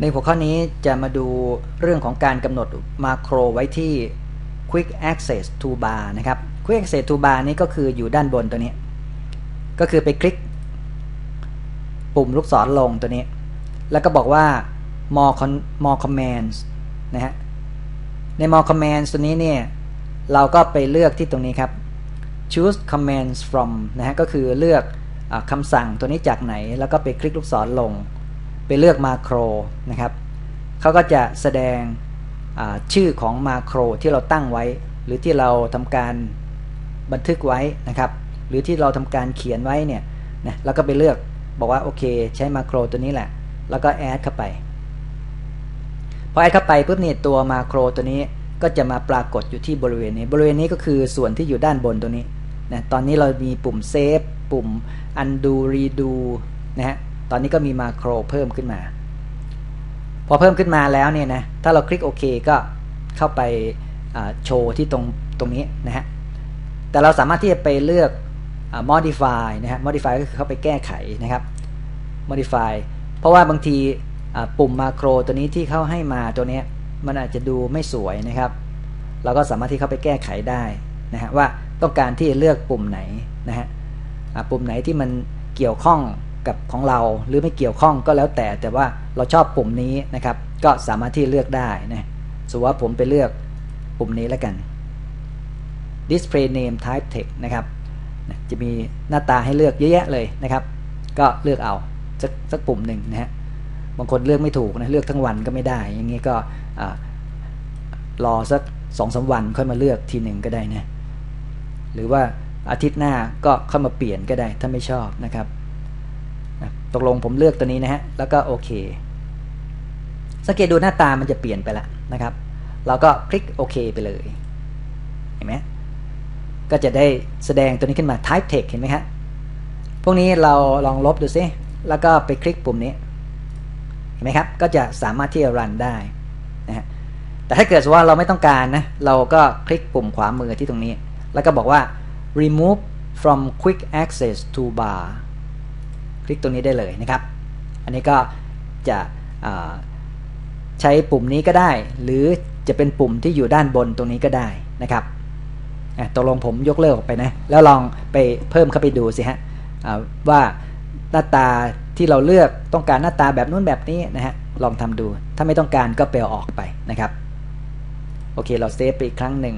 ในหัวข้อนี้จะมาดูเรื่องของการกำหนดมาโครไว้ที่ Quick Access Toolbar นะครับ Quick Access Toolbar นี้ก็คืออยู่ด้านบนตัวนี้ ก็คือไปคลิก ปุ่มลูกศรลงตัวนี้ แล้วก็บอกว่า more more commands นะฮะ ใน more commands ตัวนี้เนี่ย เราก็ไปเลือกที่ตรงนี้ครับ choose commands from นะฮะ ก็คือเลือกอคำสั่งตัวนี้จากไหน แล้วก็ไปคลิกลูกศรลง ไปเลือกมาโครนะครับเขาก็จะแสดงชื่อของมาโครที่เราตั้งไว้ หรือที่เราทำการบันทึกไว้นะครับ หรือที่เราทำการเขียนไว้เนี่ยนะแล้วก็ไปเลือกบอกว่าโอเค ใช้มาโครตัวนี้แหละ แล้วก็แอดเข้าไปพอแอดเข้าไปปุ๊บเนี่ยตัวมาโครตัวนี้ก็จะมาปรากฏอยู่ที่บริเวณนี้ บริเวณนี้ก็คือส่วนที่อยู่ด้านบนตัวนี้นะตอนนี้เรามีปุ่มเซฟปุ่ม undo redo นะฮะ ตอนนี้ก็มีมาโครเพิ่มขึ้นมา พอเพิ่มขึ้นมาแล้วเนี่ยนะ ถ้าเราคลิกโอเคก็เข้าไปโชว์ที่ตรงตรงนี้นะฮะ แต่เราสามารถที่จะไปเลือก modify นะฮะ modify ก็คือเข้าไปแก้ไขนะครับ modify เพราะว่าบางทีปุ่มมาโครตัวนี้ที่เขาให้มาตัวนี้มันอาจจะดูไม่สวยนะครับ เราก็สามารถที่เข้าไปแก้ไขได้นะฮะว่าต้องการที่จะเลือกปุ่มไหนนะฮะปุ่มไหนที่มันเกี่ยวข้อง กับของเราหรือไม่เกี่ยวข้องก็แล้วแต่ แต่ว่าเราชอบปุ่มนี้นะครับ ก็สามารถที่เลือกได้นะสมมติว่าผมไปเลือกปุ่มนี้แล้วกัน display name type text นะครับจะมีหน้าตาให้เลือกเยอะแยะเลยนะครับ ก็เลือกเอาสักสักปุ่มหนึ่งนะฮะบางคนเลือกไม่ถูกนะเลือกทั้งวันก็ไม่ได้ อย่างนี้ก็รอสักสองสาวันค่อยมาเลือกทีหนึ่งก็ได้นะหรือว่าอาทิตย์หน้าก็เข้ามาเปลี่ยนก็ได้ถ้าไม่ชอบนะครับ ตกลงผมเลือกตัวนี้นะฮะ แล้วก็โอเค สังเกตดูหน้าตามันจะเปลี่ยนไปล้วนะครับ เราก็คลิกโอเคไปเลย เห็นไหมก็จะได้แสดงตัวนี้ขึ้นมา type text เห็นไหมครับพวกนี้เราลองลบดูซิ แล้วก็ไปคลิกปุ่มนี้ เห็นไหมครับ ก็จะสามารถที่จะรันได้นะฮะ แต่ถ้าเกิดว่าเราไม่ต้องการนะ เราก็คลิกปุ่มขวามือที่ตรงนี้ แล้วก็บอกว่า remove from quick access toolbar คลิกตรงนี้ได้เลยนะครับ อันนี้ก็จะใช้ปุ่มนี้ก็ได้ หรือจะเป็นปุ่มที่อยู่ด้านบนตรงนี้ก็ได้นะครับตกลงผมยกเลิกออกไปนะ แล้วลองไปเพิ่มเข้าไปดูสิฮะว่าหน้าตาที่เราเลือกต้องการหน้าตาแบบนู้นแบบนี้นะฮะลองทำดู ถ้าไม่ต้องการก็เปลออกไปนะครับ โอเค เราเซฟไปอีกครั้งหนึ่ง